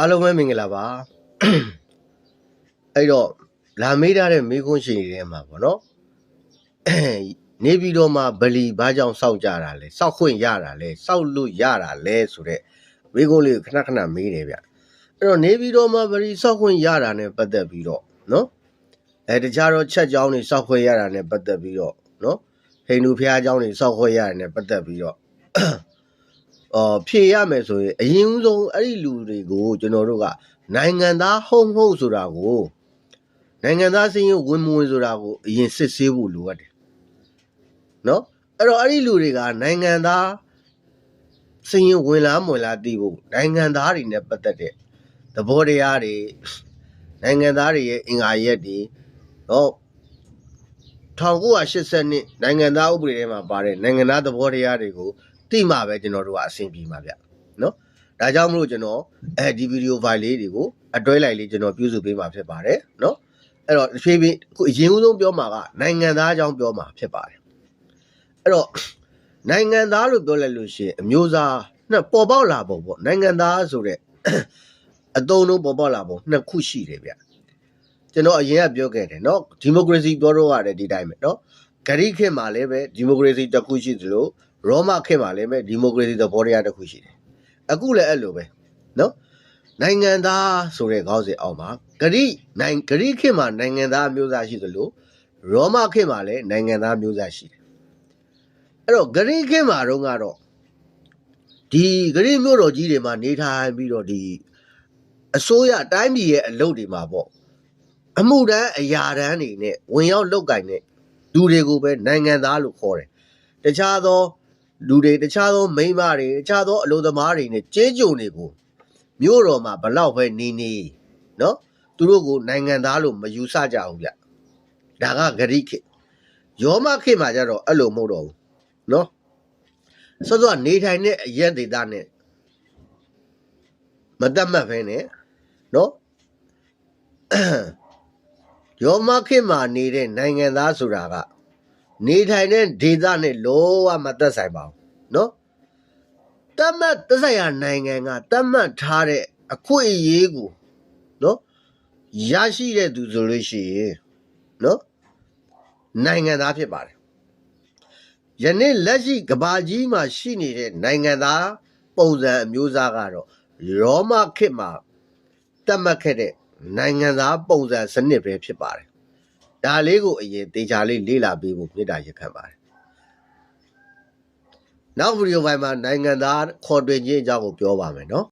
အားလုံးပဲမင်္ဂလာပါအဲ့တော့လာမေးထားတဲ့မေးခွန်းရှင်တွေထဲမှာပေါ့နော်နေပြည်တော်မှာဗလီဘာကြောင့်စောက်ကြတာလဲစောက်ခွင့်ရတာလဲစောက်လို့ရတာလဲဆိုတော့မေးခွန်းလေးကိုခဏခဏမေးတယ်ဗျအဲ့တော့နေပြည်တော်မှာဗလီစောက်ခွင့်ရတာ ਨੇ ပတ်သက်ပြီးတော့နော်အဲတခြားတော့ချက်ကြောင်းတွေစောက်ခွင့်ရတာ ਨੇ ပတ်သက်ပြီးတော့နော်ဟိန္ဒူဘုရားကျောင်းတွေစောက်ခွင့်ရတာ ਨੇ ပတ်သက်ပြီးတော့ အော်ဖြေရမယ်ဆိုရင်အရင်ဦးဆုံးအဲ့ဒီလူတွေကိုကျွန်တော်တို့ကနိုင်ငံသားဟုတ်မဟုတ်ဆိုတာကိုနိုင်ငံသားစည်းရုံးဝင်မဝင်ဆိုတာကိုအရင်စစ်ဆေးဖို့လိုအပ်တယ်နော်အဲ့တော့အဲ့ဒီလူတွေကနိုင်ငံသားစည်းရုံးဝင်လားမဝင်လားသိဖို့နိုင်ငံသားတွေနဲ့ပတ်သက်တဲ့သဘောတရားတွေနိုင်ငံသားတွေရဲ့အင်္ဂါရက်တွေနော်1980နှစ်နိုင်ငံသားဥပဒေထဲမှာပါတဲ့နိုင်ငံသားသဘောတရားတွေကို တိမှပဲကျွန်တော်တို့ကအဆင်ပြေမှာဗျနော်ဒါကြောင့်မလို့ကျွန်တော်အဲဒီဗီဒီယိုဖိုင်လေးတွေကိုအတွဲလိုက်လေးကျွန်တော်ပြုစုပေးမှာဖြစ်ပါတယ်နော်အဲ့တော့ဖြည်းဖြည်းအခုအရင်ဦးဆုံးပြောမှာကနိုင်ငံသားအကြောင်းပြောမှာဖြစ်ပါတယ်အဲ့တော့နိုင်ငံသားလို့ပြောလိုက်လို့ရှိရင်အမျိုးသားနှစ်ပေါ်ပေါက်လာပုံပေါ့နိုင်ငံသားဆိုတဲ့အတုံးလုံးပေါ်ပေါက်လာပုံနှစ်ခုရှိတယ်ဗျကျွန်တော်အရင်ကပြောခဲ့တယ်နော်ဒီမိုကရေစီပြောတော့ရတယ်ဒီတိုင်းပဲနော်ဂရိခေတ်မှာလည်းပဲဒီမိုကရေစီတစ်ခုရှိသလို ရောမခေတ်မှာလည်းပဲဒီမိုကရေစီသဘောတရားတစ်ခုရှိတယ်အခုလည်းအဲ့လိုပဲနော်နိုင်ငံသားဆိုတဲ့ခေါင်းစဉ်အောက်မှာဂရိနိုင်ဂရိခေတ်မှာနိုင်ငံသားမျိုးသားရှိသလိုရောမခေတ်မှာလည်းနိုင်ငံသားမျိုးသားရှိတယ်အဲ့တော့ဂရိခေတ်မှာတော့ကတော့ဒီဂရိမျိုးတော်ကြီးတွေမှာနေထိုင်ပြီးတော့ဒီအစိုးရတိုင်းပြည်ရဲ့အလုပ်တွေမှာပေါ့အမှုတန်းအရာတန်းတွေနဲ့ဝင်ရောက်လောက်ကင်တဲ့လူတွေကိုပဲနိုင်ငံသားလို့ခေါ်တယ်တခြားသော လူတွေတခြားသောမိန်းမတွေတခြားသောအလုပ်သမားတွေနဲ့ကျေးကျွန်တွေကိုမြို့တော်မှာဘလောက်ပဲနေနေနော်သူတို့ကိုနိုင်ငံသားလို့မယူဆကြဘူးဗျဒါကဂရိခေတ်ယောမခေတ်မှာကျတော့အဲ့လိုမဟုတ်တော့ဘူးနော်ဆိုတော့နေထိုင်တဲ့အရက်ဒေသနဲ့မတတ်မှတ်ဖဲနဲ့နော်ယောမခေတ်မှာနေတဲ့နိုင်ငံသားဆိုတာက နေထိုင်တဲ့ဒေသနဲ့လောဝမသက်ဆိုင်ပါဘူးနော်တတ်မှတ်သက်ဆိုင်ရာနိုင်ငံကတတ်မှတ်ထားတဲ့အခွင့်အရေးကိုနော်ရရှိတဲ့သူဆိုလို့ရှိရင်နော်နိုင်ငံသားဖြစ်ပါတယ်ယနေ့လက်ရှိကဘာကြီးမှာရှိနေတဲ့နိုင်ငံသားပုံစံအမျိုးအစားကတော့ရောမခေတ်မှာတတ်မှတ်ခဲ့တဲ့နိုင်ငံသားပုံစံစနစ်ပဲဖြစ်ပါတယ် ဒါလေးကိုအရင်တေချာလေးလေ့လာပေးဖို့မေတ္တာရက်ခံပါတယ်နောက်ဗီဒီယိုပိုင်းမှာနိုင်ငံသားခေါ်တွင်ခြင်းအကြောင်းကိုပြောပါမယ်နော်